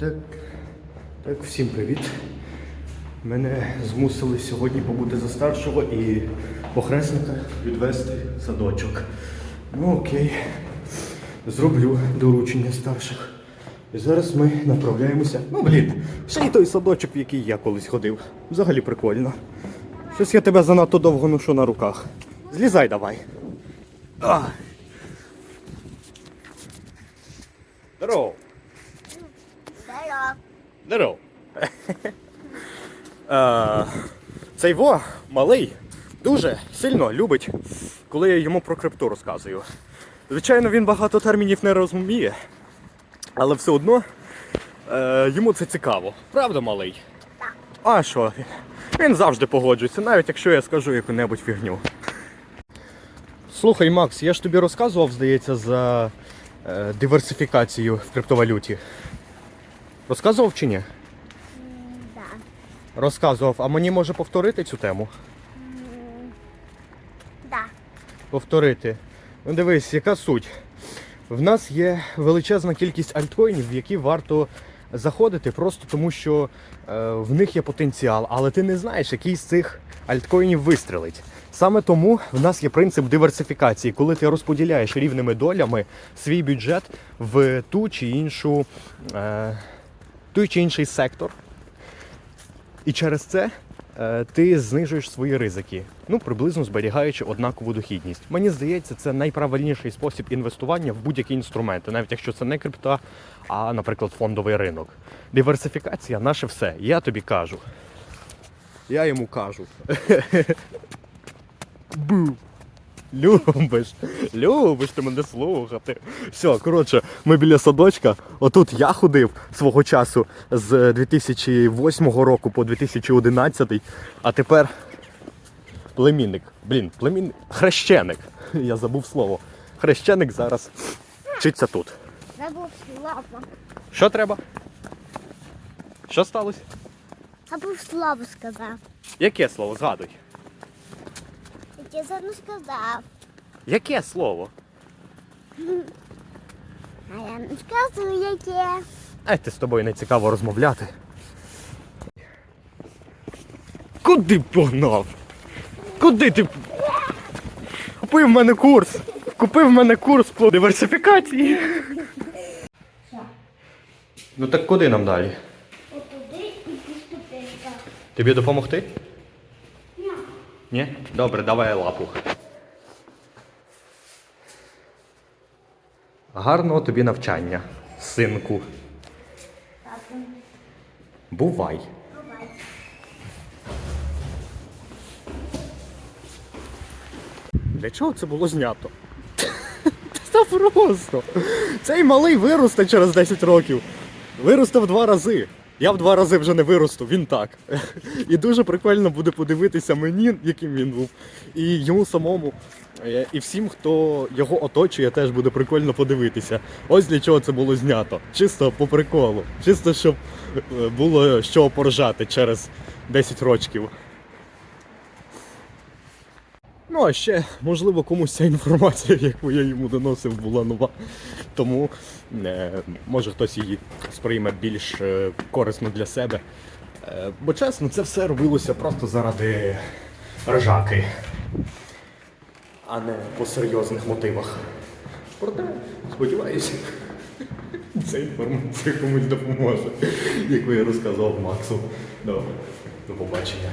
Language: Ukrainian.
Так, так, всім привіт. Мене змусили сьогодні побути за старшого і похресника відвести садочок. Ну окей. Зроблю доручення старших. І зараз ми направляємося. Ну, блін, ще й той садочок, в який я колись ходив. Взагалі прикольно. Щось я тебе занадто довго ношу на руках. Злізай давай. Здорово. Здоров. Здорово. Е, Цей во малий дуже сильно любить, коли я йому про крипту розказую. Звичайно, він багато термінів не розуміє, але все одно е, йому це цікаво. Правда, малий? Так. А що? він? Він завжди погоджується, навіть якщо я скажу яку-небудь фігню. Слухай, Макс, я ж тобі розказував, здається, за е, диверсифікацію в криптовалюті. Розказував чи ні? Да. Розказував, а мені може повторити цю тему? Да. Повторити. Ну дивись, яка суть. В нас є величезна кількість альткоїнів, в які варто заходити просто тому, що е, в них є потенціал, але ти не знаєш, який з цих альткоїнів вистрелить. Саме тому в нас є принцип диверсифікації, коли ти розподіляєш рівними долями свій бюджет в ту чи іншу, е, той чи інший сектор. І через це е, ти знижуєш свої ризики, ну приблизно зберігаючи однакову дохідність. Мені здається, це найправильніший спосіб інвестування в будь-які інструменти, навіть якщо це не крипта, а, наприклад, фондовий ринок. Диверсифікація наше все. Я тобі кажу. Я йому кажу. Бу. Любиш, любиш ти мене слухати. Все, коротше, ми біля садочка. Отут я ходив свого часу з 2008 року по 2011, а тепер племінник. Блін, племінник. Хрещеник. Я забув слово. Хрещеник зараз вчиться тут. Забув славу. Що треба? Що сталося? Забув славу сказав. Яке слово? Згадуй. Я не сказав. Яке слово? А я не скажу, яке. Ай, ти з тобою не цікаво розмовляти. Куди погнав? Куди ти? Купив в мене курс. Купив в мене курс по диверсифікації. Ну так куди нам далі? Отуди і підступинка. Тобі допомогти? Ні. Ні? Добре, давай лапу. Гарного тобі навчання, синку. Тату, Бувай. бувай. Для чого це було знято? Це просто. Цей малий виросте через 10 років. Виросте в два рази. Я в два рази вже не виросту, він так. І дуже прикольно буде подивитися мені, яким він був, і йому самому. Е, І всім, хто його оточує, теж буде прикольно подивитися. Ось для чого це було знято. Чисто по приколу. Чисто, щоб е, було що поржати через 10 років. Ну, а ще, можливо, комусь ця інформація, яку я йому доносив, була нова. Тому е, може хтось її сприйме більш е, корисно для себе. Е, бо чесно, це все робилося просто заради ржаки, а не по серйозних мотивах. Проте, сподіваюся, ця інформація комусь допоможе, яку я розказав Максу. Добре, до побачення.